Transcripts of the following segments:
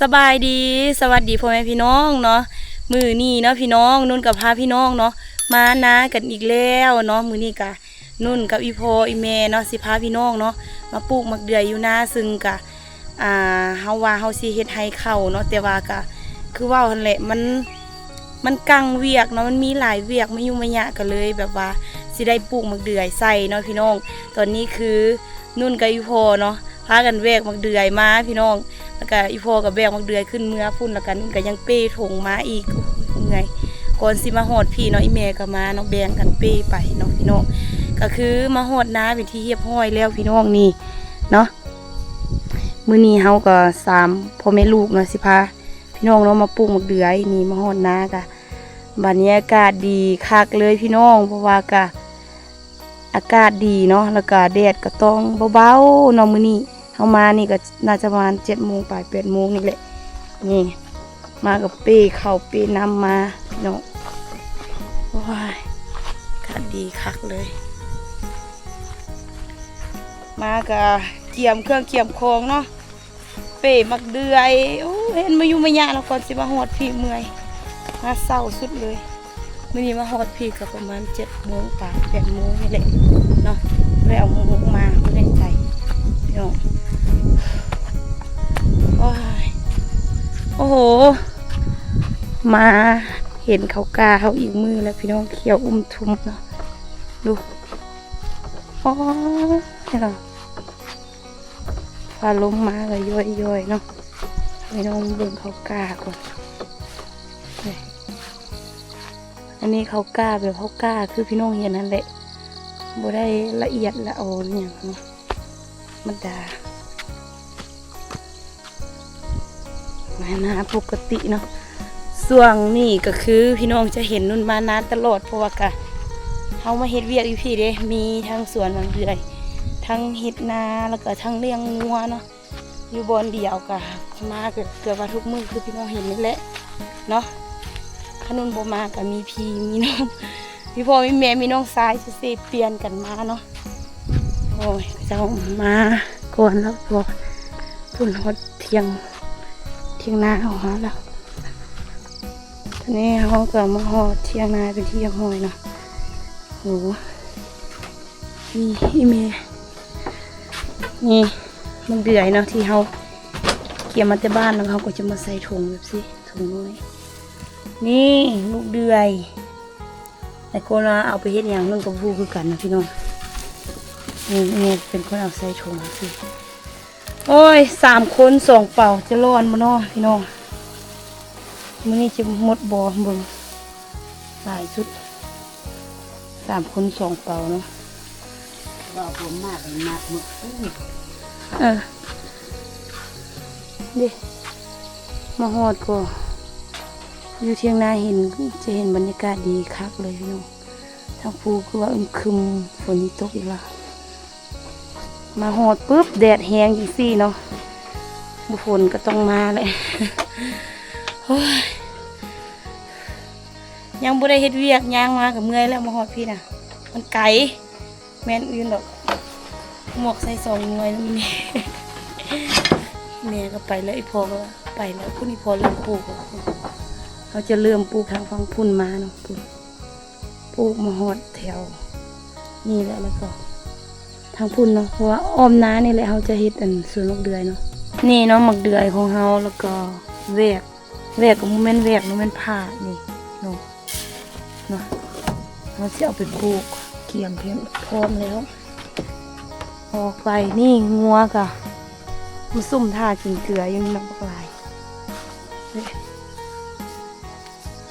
สบายดีสวัสดีพ่อแม่พี่น้องเนาะมือนี่เนาะพี่น้องนุ่นกับพาพี่น้องเนาะมานากันอีกแล้วเนาะมือนี่กะนุ่นกับอีโพอีเมเนาะสิพาพี่น้องเนาะมาปลูกมักเดือยอยู่นาซึ่งกะอ่าเฮาว่าเฮาสิเฮ็ดให้เข้าเนาะแต่ว่ากะคือว่าหั่นแหละมันมันกังเวียกเนาะมันมีหลายเวียกไม่ยุ่งไม่ยากกันเลยแบบว่าสิได้ปลูกมักเดือยใส่เนาะพี่น้อง ตอนนี้คือนุ่นกับอีโพเนาะ พากันแวกมักเดือยมาพี่น้อง แล้วก็อีพ่อกับแบกมักเดือยขึ้นเมื่อพุ่นแล้วกันก็ยังเป้ถงมาอีกโอ้ยไงก่อนสิมาหอดพี่เนาะอีแม่ก็มาเนาะแบ่งกันเป้ไปเนาะพี่น้อง ก็คือมาหอดน้าเป็นที่เรียบร้อยแล้วพี่น้องนี่เนาะมื้อนี้เฮาก็สามพ่อแม่ลูกเนาะสิพาพี่น้องเนาะมาปลูกมักเดือยนี่มาหอดน้ากะบรรยากาศดีคักเลยพี่น้องเพราะว่ากะ อากาศดีเนาะแล้วก็แดดก็ต้องเบาๆเนาะมื้อนี้เข้ามานี่ก็น่าจะประมาณเจ็ดโมงปลายแปดโมงนี่แหละ นี่ มากับเป้เข่าเป้น้ำมาพี่น้องว้ายคัดดีคักเลย มากับเกี่ยมเครื่องเกี่ยมโคองเนาะเป้มักเดือยโอ้เห็นมาอยู่มายะแล้วก่อนสิมาหอดพี่เมื่อยมาเศร้าสุดเลย มื่อนี้มาหอดพี่ก็ประมาณเจ็ดโมงปลายแปดโมงนี่แหละเนาะเลยเอาหมูมาไม่ได้ใจพี่น้องโอ้ยโอ้โห มาเห็นเขากาเขาอีกมือแล้วพี่น้องเขียวอุ้มทุมเนาะดูโอ้ยนี่เหรอฟ้าลมมาเลยย่อยๆเนาะพี่น้องเบิ่งเขากาก่อน อันนี้เขากล้าแบบเขากล้าคือพี่น้องเห็นนั่นแหละบ่ได้ละเอียดละออนอย่างนาะมันดามานาปกติเนาะส่วงนี่ก็คือพี่น้องจะเห็นนุ่นมานานตลอดเพราะว่ากะเขามาเฮ็ดเวียกอยู่พี่เด้มีทั้งสวนบางเดือยทั้งเฮ็ดนาแล้วก็ทั้งเลี้ยงงัวเนาะอยู่บนเดียวกะมาเกือบเกือบว่าทุกมือคือพี่น้องเห็นนี่แหละเนาะ ขนุนบ่มาก็มีพีมีน้องพี่พ่อมีแม่มีน้องชายสิเปลี่ยนกันมาเนาะโอ้ยเจ้ามาก่อนแล้วบอกพุ่นฮอดเทียงเทียงนาของเขาแล้วตอนนี้เขาก็มาหอดเทียงนาเป็นที่ยังหอยเนาะโหนี่อีเมนี่มันเดือยเนาะที่เขาเกี่ยมมาแต่บ้านแล้วเขาก็จะมาใส่ถุงแบบสิถุงน้อย นี่ลูกเดือยแต่คนเราเอาไปเฮ็ดอย่างนึงกับพูคือกันนะพี่น้องนี่นี่เป็นคนเอาใส่ถุงสิโอ้ยสามคนสองเป่าจะร้อนมาเนาะพี่น้องมื้อนี้จะหมดบ่อเบิ่งหลายสุดสามคนสองเป่าเนาะว่าผมมากเลยมากมึกอื้อเออเดิมาหอดก็อ อยู่เทียงนาเห็นจะเห็นบรรยากาศดีคักเลยพี่น้องทางภูคือว่าอึมครึมฝนตกอีกล้วมาหอดปุ๊บแดดแห้งอีกสี่เนาะบุฝนก็ต้องมาเลยโอ้ยยังบ่ได้เฮ็ดเวียกย่างมากับเมื่อยแล้วมาหอดพี่น่ะมันไกลแม่นอื่นดอกหมวกใส่สองหน่วยแล้วมีแม่ก็ไปแล้วไอพอก็ไปแล้วพุ่นอีพอเริ่มปลูกแล้ว เขาจะเริ่มปลูกทางฟังพุ่นมาเนาะพุ่นปลูกมาหอดแถว นี่แหละแล้วก็ ทางพุ่นเนาะเพราะว่าอ้อมน้านี่แหละเขาจะเฮ็ดอันสวนมะเดือยเนาะนี่เนาะหมักเดือยของเขาแล้วก็แวกแวกก็มันแม่นแวกมันแม่นผ้านี่เนาะเนาะเราจะเอาไปปลูกเกี่ยมเพียงพร้อมแล้ว ออกไปนี่งัวกะมาซุ่มท่ากินเกลืออยังนับลายเด้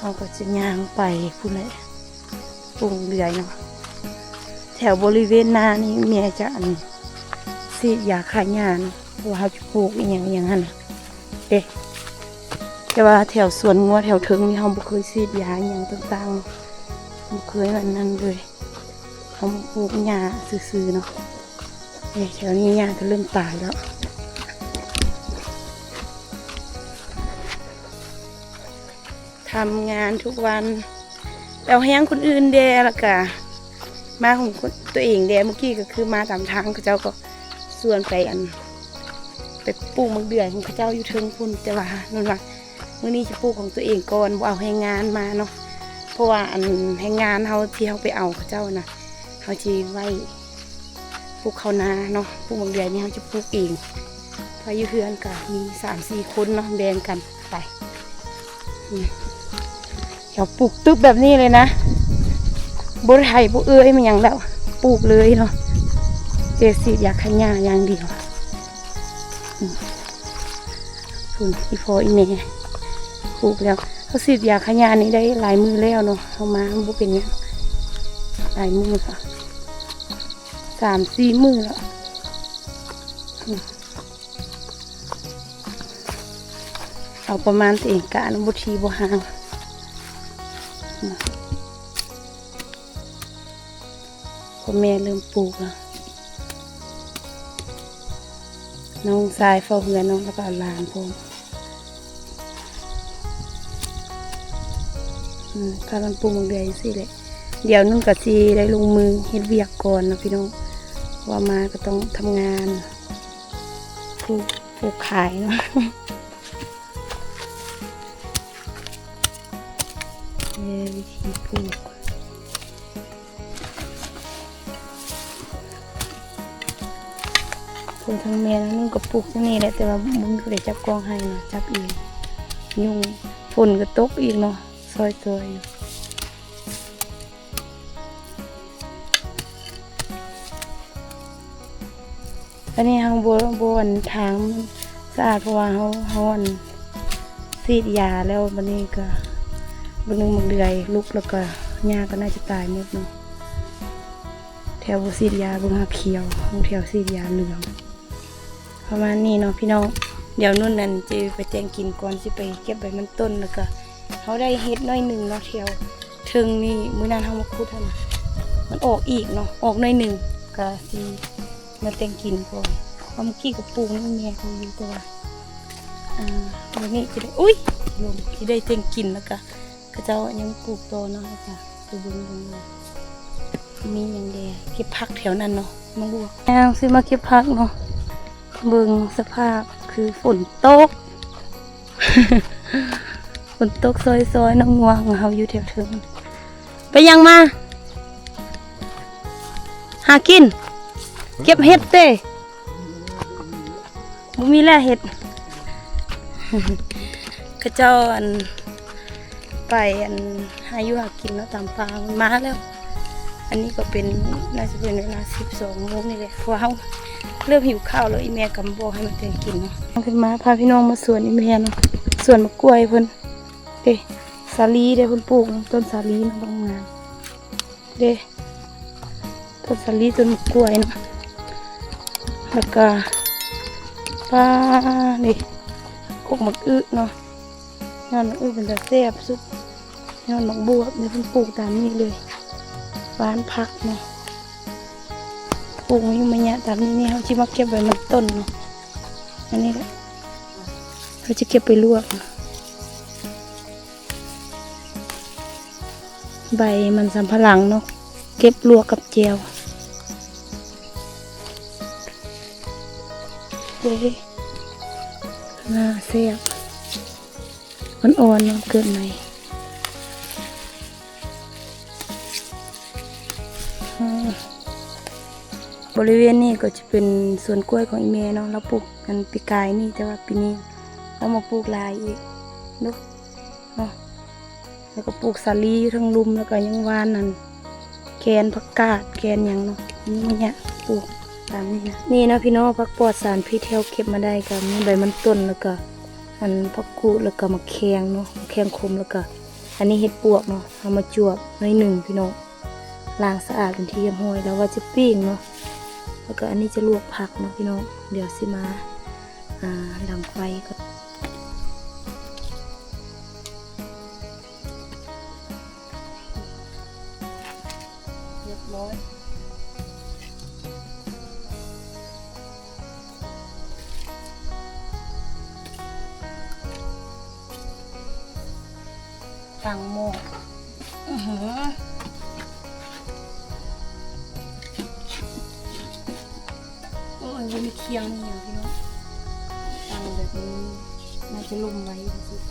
เอาก็จะย่างไปพูดเลยปรุงเดือยเนาะแถวบริเวณนานี่เมียจะอันสีดยาขายยานาะเพราะว่าเขาจะปลูกอย่างอย่างหันน่ะเด้แต่ว่าแถวสวนงัวแถวเทิงนี่เขาบ่เคยสียาอย่างต่างๆบ่เคยอันนั้นเลยเขามปลูกหญ้าซื่อๆเนาะเนี่ยแถวนี้ยาก็เริ่มตายแล้ว ทำงานทุกวันแต่แห้งคนอื่นเดละกะมาของตัวเองเดเมื่อกี้ก็คือมาตามทางเขาเจ้าก็ส่วนไปอันไปปลูกมังเดือนของเขาเจ้าอยู่เทิงพุ่นแต่ว่านั่นว่ามื้อนี้จะปลูกของตัวเองก่อนเอาแรงงานมาเนาะเพราะว่าอันแรงงานเฮาที่เฮาไปเอาเขาเจ้านะเฮาสิไว้ปลูกข้าวนาเนาะปลูกมังเดือนนี่เฮาจะปลูกเองพายุเฮือนก็มี3-4คนเนาะแบ่งกันไปอืม เดี๋ยวปลูกตึบแบบนี้เลยนะบ่ได้บ่เอื้อยมันยังแล้ว ปลูกเลยเนาะเจสิอยากขยาอย่างเดียวคุณอีพออีเมย์ปลูกแล้วเขาสีดยากขยานี้ได้หลายมือแล้วเนาะเอามาบุเป็นเนี้ยหลายมือค่ะสามสี่มือแล้วเอาประมาณตัวเองกะนบุทีบุหาง พ่อแม่เริ่มปลูกแล้วน้องทรายเฝ้าเฮือนน้องแล้วก็เอาหลานผมอืมพากันปรุงเดือยสิเลยเดี๋ยวนุ่นกับซีได้ลงมือเฮ็ดเวียกก่อนนะพี่น้องว่ามาก็ต้องทำงานปลูกปลูกขายเนาะ เอ่อวิธีปลูกคนทั้งแม่ทั้งนุ่งกับปลูกที่นี่แหละแต่ว่ามึงก็ได้จับกล้องให้เนาะจับเองยุ่งฝนก็ตกอีกเนาะซอยตัวอยู่อันนี้ทางบโบอันทางสะอาดเพราะว่าเขาเขาอันซีดยาแล้ววันนี้ก็ วันนึงมันเดือยลุกแล้วก็หญ้าก็น่าจะตายหมดเนาะแถวบ่ซีดยาเบิ่งหาเขียวบางแถวซีดยาเหลือง ประมาณนี้เนาะพี่น้องเดี๋ยวนุ่นนั่นจะไปแจงกินก่อนสิไปเก็บใบมันต้นแล้วก็เขาได้เฮ็ดหน้อยหนึ่งเนาะเที่ยวถึงนี่มื้อนั้นเขามาคุดท่านั้นมันออกอีกเนาะออกหน้อยหนึ่งก็สิมาแจงกินก่อนเพาะเมื่อกี้กับปูนี่แม่เขาอยู่ตัวอ่าวันนี้จะได้อุ้ยลมที่ได้แจงกินแล้วก็ ก็เจ้ายังปลูกโตเนาะจ้ะไปเบิ่งเลยมีอย่างแดเก็บผักแถวนั้นเนาะมาลวกแองซื้อมาเก็บผักเนาะเบิ่งสภาพคือฝนตกฝนตกซอยๆน้องงัวของเขาอยู่แถวเทิงไปยังมา หากิน เก็บเห็ดเต้บ่มีแล่เห็ดกระเจ้าอัน ไปอันหาอยู่หากินแล้วตามปลามันมาแล้ว อันนี้ก็เป็นน่าจะเป็นเวลาสิบสองโมงนี่แหละเพราะว่าเขาเริ่มหิวข้าวแล้วอีแม่กำบอกให้มันเต็มกินเนาะขึ้นมาพาพี่น้องมาสวนอีแม่เนาะสวนมะกล้วยเพิ่นเด้สาลีเด้เพิ่นปลูกต้นสาลีเนาะบางงานเด้ต้นสาลีต้นมะกล้วยเนาะแล้วก็ป้านี่กกมักอึเนาะยอดหมักอึเป็นตาแซ่บสุด ยอดหมักบวบเนี่ยเพิ่นปลูกตามนี้เลยบ้านพักเนาะปลูกอยู่มันเนี่ยตามนี้เนี่ยเขาจะมาเก็บไว้มันต้นเนาะอันนี้แหละเขาจะเก็บไปลวกเนาะใบมันสำปะหลังเนาะเก็บลวกกับเจียวเด้น่าเสียบอ่อนๆเนาะเกินไหม ริเวณนี้ก็จะเป็นสวนกล้วยของอีเมเนาะเราปลูกกันปีกายนี่แต่ว่าปีนี้เรามาปลูกลายอีกเนาะเนาะแล้วก็ปลูกสาลี่ทั้งลุมแล้วก็ยังวานนั่นแกนผักกาดแกนหยังเนาะนี่มันเนี่ยปลูกตามนี้นะนี่นะพี่น้องผักปลอดสารพิษเที่ยวเก็บมาได้ก็มีใบมันต้นแล้วก็อันผักกูแล้วก็มะแขงเนาะมะแขงคมแล้วก็ อันนี้เห็ดปวกเนาะเอามาจวบหน่อยหนึ่งพี่น้องล้างสะอาดเป็นที่เรียบร้อยแล้วว่าจะปิ้งเนาะ แล้วก็อันนี้จะลวกผักเนาะพี่น้อง เดี๋ยวสิมาดังไฟก็เรียบร้อยตั้งหม้อ น่าจะลุมไว้สุด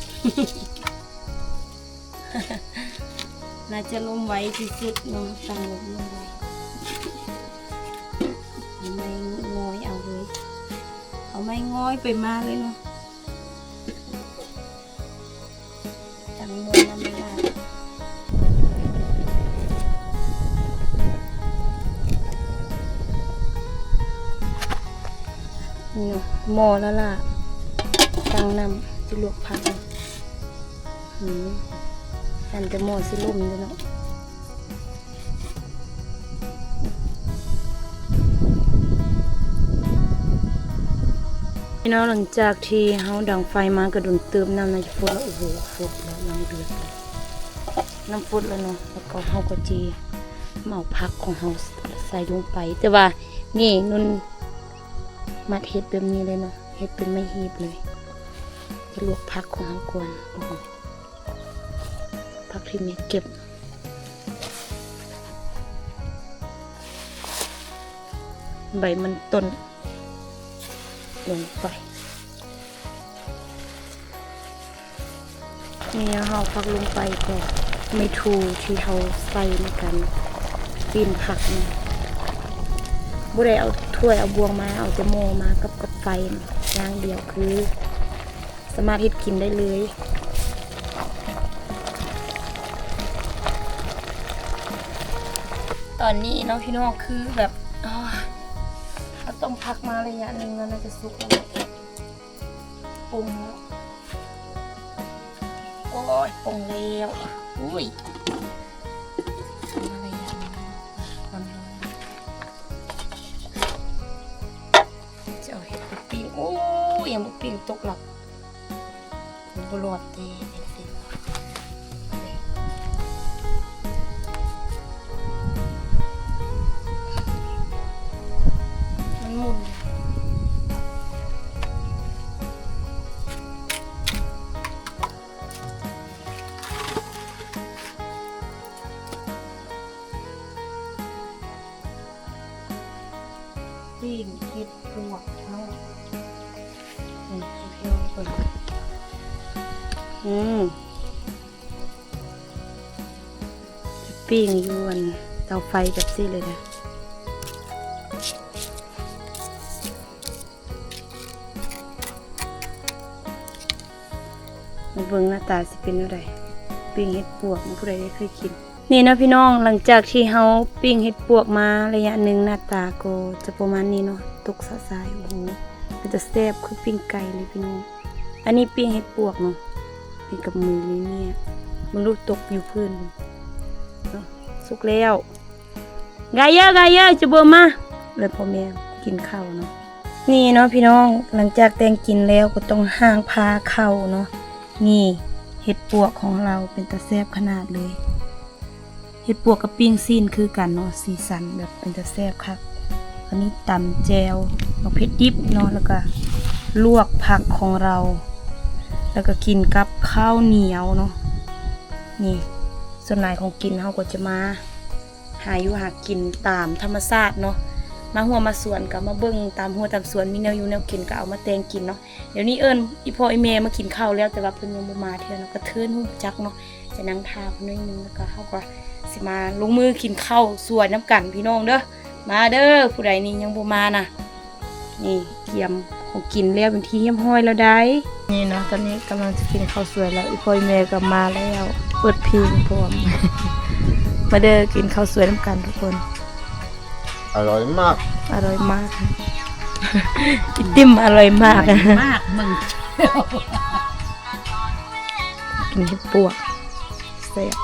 น่าจะลุมไว้ที่สุดเนาะตั้งลมลุ่มไว้เอไม่งอยเอาเลย เอาไม่งอยไปมาเลยเนาะตั้งมนน้ำไม่ได้นี่เนาะหมอแล้วล่ะ ตั้งน้ำจะลวกผักเนาะหืมอันจะหม้อสิลุ่มอยู่เนาะพี่น้องหลังจากที่เฮาดังไฟมากระดุนเติมน้ำในฟุดแล้วโอ้โหฟุดแล้วน้ำเดือดเลยน้ำฟุดแล้วเนาะแล้วก็เฮาก็จีมาเอาผักของเฮาใส่ลงไป แต่ว่านี่นุ่นมัดเฮ็ดแบบนี้เลยเนาะเฮ็ดเป็นไม่ฮีบเลย จะลวกผักของเราก่อนโอ้โหผักที่เม็ดเก็บใบมันต้นลงไปนี่เราพักลงไปก็ไม่ทูที่เขาใส่ในกันปีนผักนะบุได้เอาถ้วยเอาบวงมาเอาจะโมมากับกับไฟอย่างเดียวคือ สามารถเฮ็ดกินได้เลยตอนนี้น้องพี่น้องคือแบบเราต้องพักมาระยะหนึ่งแล้วน่าจะสุกแล้วปรุงแล้วโอ้ยปรุงแล้วอุ้ย บร ปิ้งยวนเตาไฟแบบซี่เลยนะมาเบิ่งหน้าตาสิเป็นอะไรปิ้งเห็ดปวกมันผู้ใดได้เคยกิน นี่นะพี่น้องหลังจากที่เฮาปิ้งเห็ดปวกมาระยะหนึ่งหน้าตาก็จะประมาณนี้เนาะตกสะสายโอ้โหเป็นจะแซ่บคือปิ้งไก่เลยพี่น้องอันนี้ปิ้งเห็ดปวกเนาะเป็นกับมือเลยเนี่ยมันรูปตกอยู่พื้นเนาะ สุกแล้วกายเยอะกายเยอะจะเบิ่มมาเลยพ่อแม่กินข้าวเนาะนี่เนาะพี่น้องหลังจากแต่งกินแล้วก็ต้องห่างพาเข้าเนาะนี่เห็ดปวกของเราเป็นตะแซ่บขนาดเลย เห็ดปวกกับปิ้งซีนคือกันเนาะสีสันแบบเป็นตะแซ่บครับอันนี้ตำแจวมะเผ็ดดิบเนาะแล้วก็ลวกผักของเรา แล้วก็กินกับข้าวเหนียวเนาะนี่ ส่วนหลายของกินเขาก็จะมา หาอยู่หากินตามธรรมชาติเนาะมาหัวมาสวนกับมาเบิ้งตามหัวตามสวนมีแนวอยู่แนวกินก็เอามาแตงกินเนาะเดี๋ยวนี้เอิญอีพ่ออีเมมากินข้าวแล้วแต่ว่าเพิ่นยังบ่มาเท่าเนาะก็เทินหูจักเนาะจะนั่งทาเพิ่นน้อยนึงแล้วก็เขาก็สิมาลงมือกินข้าวสวนน้ำกันพี่น้องเด้อมาเด้อผู้ใดนี่ยังบ่มานะนี่เกียม ของกินแล้วเป็นที่เยี่ยมห้อยแล้วได้นี่นะตอนนี้กำลังจะกินข้าวสวยแล้วอีพอยเมย์ก็มาแล้วเปิดเพลงพร้อมมาเด้อกินข้าวสวยน้ำกันทุกคน อร่อยมาก อร่อยมากกินติ้มอร่อยมากอะมากมึงกินเห็ดปวกแซ่บ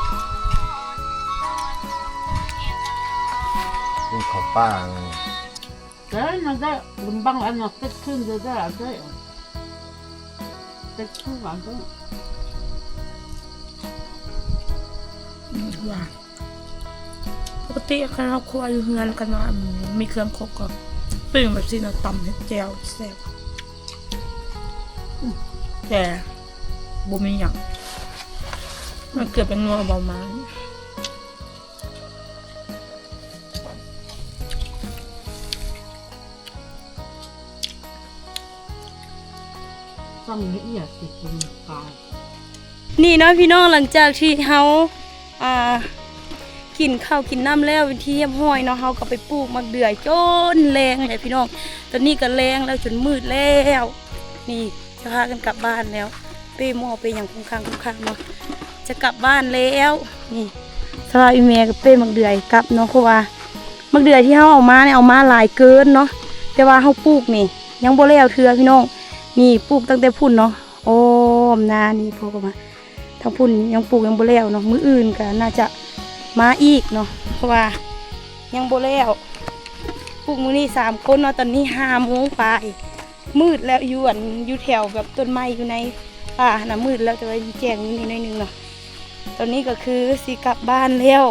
นี่ของป้า ไงเด้นั่นได้ลุมบังอันนั้นเป็ดขึ้นได้ได้ได้เป็ดขึ้นหวานก็ว่าปกติครอบครัวอยู่เฮือนกันมามีเครื่องครบกับปิ้งแบบซีนตำเห็ดแจวแซ่บแต่บ่มีหยังมันเกิดเป็นงัวเบามำละเอียดติดตรงกลานี่เนาะพี่น้องหลังจากที่เฮาอ่ากินข้าวกินน้ำแล้วเป็นที่เยี่ยมห้อยเนาะเฮาก็ไปปลูกมักเดือยจนแรงเลยพี่น้อง ตอนนี้ก็แรงแล้วจนมืดแล้ว นี่จะพากันกลับบ้านแล้ว เป้หม้อไปอย่างคุ้มค่างคุ้มค่างเนาะจะกลับบ้านแล้วนี่สลาอีเมกับเป้มักเดือยกลับเนาะเพราะว่ามักเดือยที่เฮาเอามาเนี่ยเอามาหลายเกินเนาะแต่ว่าเฮาปลูกนี่ ยังบ่แล้วเทือพี่น้อง นี่ปลูกตั้งแต่พุ่นเนาะโอ้มนานี่พอกมาทางพุ่นยังปลูกยังบแล้วเนาะมืออื่นก็น่าจะมาอีกเนาะเพราะว่ายังบแล้วปลูกมือนี้สามคนเนาะตอนนี้ห้าโมงปลายมืดแล้วอยู่อันอยู่แถวแบบต้นไม้อยู่ในป่าน่ะมืดแล้วแต่ว่าแจ้งมูนี่หน่อยหนึงเนาะตอนนี้ก็คือสิกลับบ้านแล้ว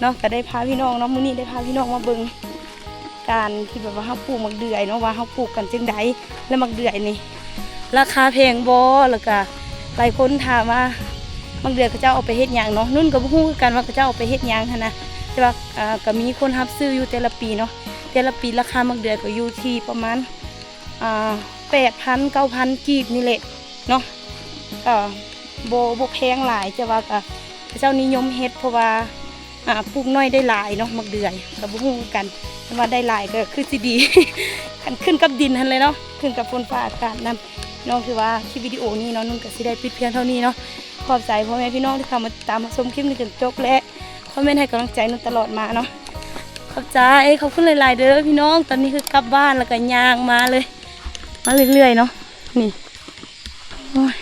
เนาะก็ได้พาพี่น้องเนาะมื้อนี้ได้พาพี่น้องมาเบิง การที่แบบว่าเฮาปลูกมักเดือยเนาะว่าเฮาปลูกกันจังใดแล้วมักเดือยนี่ ราคาแพงบ่แล้วก็หลายคนถามว่าบางเดือนเขาเจ้าเอาไปเฮ็ดหยังเนาะนุ่นก็บ่ฮู้กันว่าเขาเจ้าเอาไปเฮ็ดหยังหันะแต่ว่าก็มีคนรับซื้ออยู่แต่ละปีเนาะแต่ละปีราคาบางเดือนก็อยู่ที่ประมาณอ่า8,000 9,000กีบนี่แหละเนาะก็บ่บ่แพงหลายแต่ว่าก็เขาเจ้านิยมเฮ็ดเพราะว่าปลูกน้อยได้หลายเนาะมักเดือยก็บ่ฮู้คือกัน ว่าได้หลายก็คือสิดีกันขึ้นกับดินหั่นเลยเนาะขึ้นกับฝนฟ้าอากาศนํน้องคือว่าคลิปวิดีโอนี้เนาะนุ่นก็สิได้ปิดเพียงเท่านี้เนาะขอบใจพ่อแม่พี่น้องที่เข้ามาตามมาชมคลิปนี้จนจบและคอมเมนต์ให้กำลังใจนุ่นตลอดมาเนาะขอบใจขอบคุณหลาย ๆ เด้อพี่น้องตอนนี้คือกลับบ้านแล้วก็ย่างมาเลย มาเรื่อย ๆ เนาะนี่โอ้ย